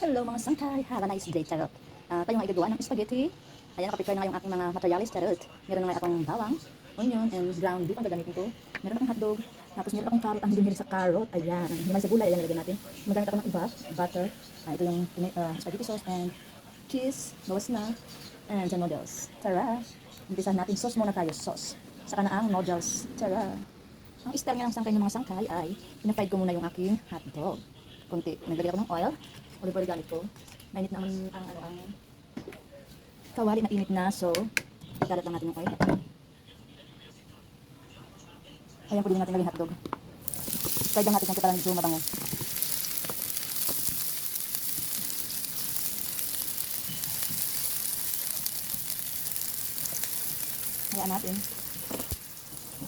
Hello mga sangkay, have a nice day, charot. Ah, tayo nga igagawa ng spaghetti. Ayan, nakaprepare na yung aking mga materials, charot. Meron na akong bawang, onion, and ground beef ang gagamitin ko. Meron akong hotdog, tapos meron akong carrot, ang hindi sa carrot. Ayan, himay sa gulay, ayan nilagyan natin. Magamit ako ng iba, butter. Ah, ito yung uh, spaghetti sauce and cheese, bawas na, and the noodles. Tara! Umpisahan natin, sauce muna tayo, sauce. Saka na ang noodles. Tara! Ang style nga ng sangkay ng mga sangkay ay pinafried ko muna yung aking hotdog. Kunti. Naglagay ako ng oil. Olive oil gamit ko. Mainit naman ang ano ang kawali na init na. So, ikalat lang natin yung oil. Ayan, pwede natin lagyan hotdog. Fried lang natin kasi parang medyo mabango. Hayaan natin.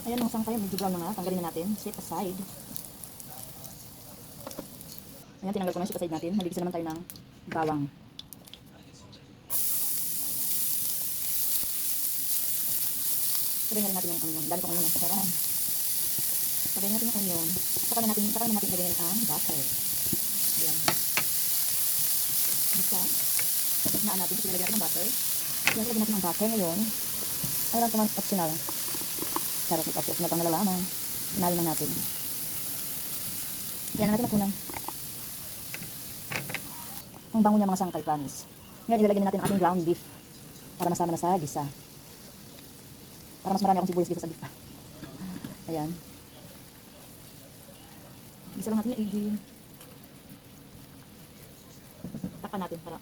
Ayan ang sangkay, medyo brown na nga. Tanggalin na natin. Set aside. Ayan, tinanggal ko na yung set aside natin. Maligisa naman tayo ng bawang. Sabihin na natin yung onion. Dami kong onion ang sarap. Sabihin natin yung onion. Saka na natin, saka na natin ilagay ang butter. Ayan. Bisa. Naan natin. Kasi lagyan natin ng butter. Ayan, lagyan natin ng butter ngayon. Ano lang naman optional. Ito. Optional pang nalalaman. Sinali lang natin. Yan na natin makunang. Ang bango niya mga sangkay, promise. Ngayon, ilalagyan na natin ang ating ground beef para masama na sa gisa. Para mas marami akong sibuyas dito sa beef. Ayan. Gisa lang natin yung igin. Takpan natin para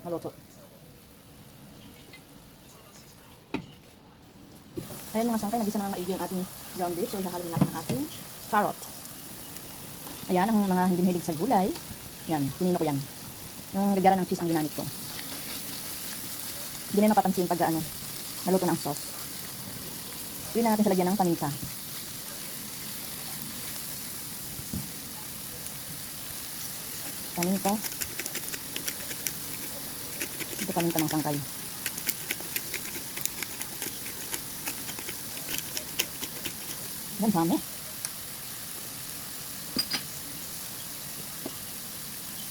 maluto. Ayan mga sangkay, nagisa na maigi yung ating ground beef. So, ihahalin natin ang ating carrot. Ayan, ang mga hindi mahilig sa gulay. Yan, pinino ko yan. Yung gagara ng cheese ang ginamit ko. Hindi na napapansin pag ano, naluto na ang sauce. Pwede na natin sa lagyan ng paminta. Paminta. Ito paminta ng sangkay. Yan, dami.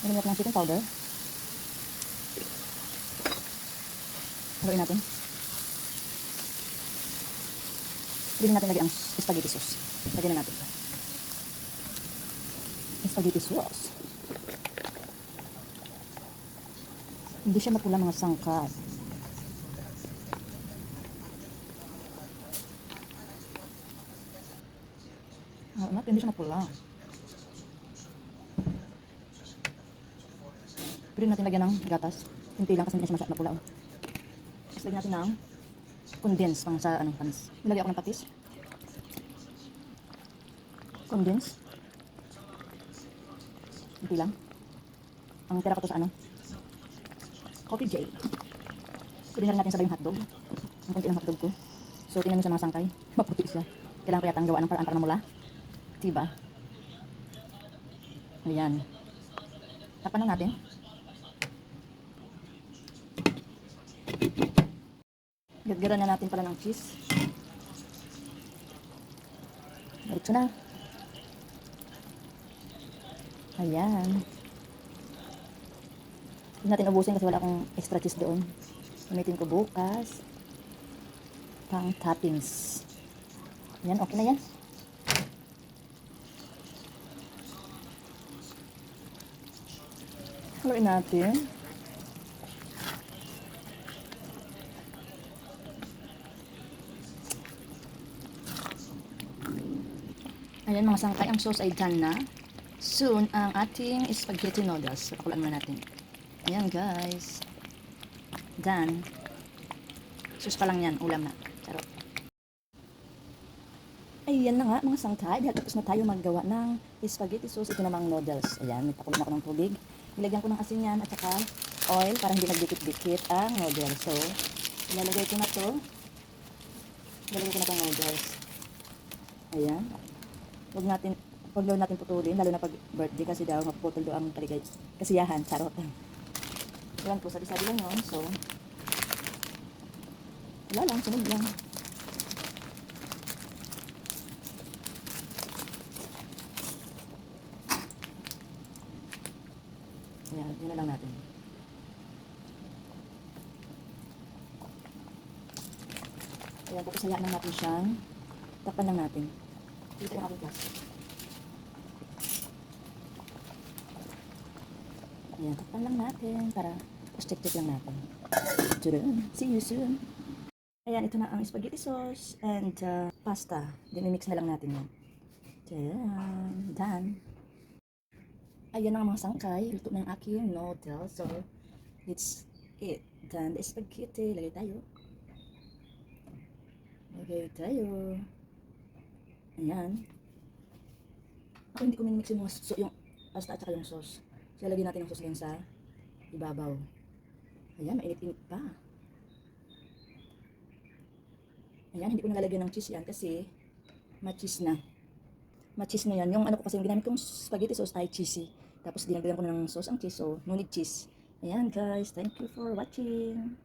Nilagyan natin ng chicken powder. Haluin natin. Pwede natin lagyan ang spaghetti sauce. Lagyan na natin. Spaghetti sauce. Hindi siya mapula mga sangkap. Oo nga, hindi siya mapula. Pwede natin lagyan ng gatas. Hindi lang kasi hindi siya masyadong mapula. Oh. Tapos lagyan natin ng condense pang sa ano, panis. Nilagyan ako ng patis. Condense. Hindi lang. Ang tira ko to sa ano? Coffee J. Pwede na rin natin sabay yung hotdog. Ang kunti ng hotdog ko. So, tingnan nyo sa mga sangkay. Maputi siya. Kailangan kaya tang gawa ng paraan para mamula. Diba? Ayan. Tapan lang natin. Gagara na natin pala ng cheese. Diretso na. Ayan. Hindi natin ubusin kasi wala akong extra cheese doon. Gamitin ko bukas. Pang toppings. Ayan, okay na yan. Haluin natin. Ayan mga sangkay, ang sauce ay done na. Soon, ang ating spaghetti noodles. Pakulaan muna natin. Ayan guys. Done. Sauce pa lang yan, ulam na. Charot. Ayan na nga mga sangkay, dahil tapos na tayo maggawa ng spaghetti sauce. Ito namang noodles. Ayan, may pakulan ako ng tubig. Ilagyan ko ng asin yan at saka oil para hindi nagdikit-dikit ang noodles. So, ilalagay ko na to. Ilalagay ko na itong noodles. Ayan. Huwag natin, huwag daw natin putulin, lalo na pag birthday kasi daw mapuputol daw ang kaligay, kasiyahan, charot. Ayan po, sabi-sabi lang yun. So, wala lang, sunod lang. Ayan, yun na lang natin. Ayan, tapos hayaan lang natin siyang takpan lang natin. Dito aking plastic. Ayan, takpan lang natin para check-check lang natin. Tadaan! See you soon! Ayan, ito na ang spaghetti sauce and uh, pasta. Dinimix na lang natin yan. Tadaan! Done! Ayan ang mga sangkay. Luto na yung aking noodles. So, it's it. Done the spaghetti. Lagay tayo. Lagay tayo. Ayan. Ako hindi ko minimix yung, so, yung pasta at saka yung sauce. So, lagyan natin ang sauce ngayon sa ibabaw. Ayan, mainit-init pa. Ayan, hindi ko nalalagyan ng cheese yan kasi ma-cheese na. Ma-cheese na yan. Yung ano ko kasi, yung ginamit kong spaghetti sauce ay cheesy. Tapos dinagdagan ko na ng sauce ang cheese, so no need cheese. Ayan guys, thank you for watching.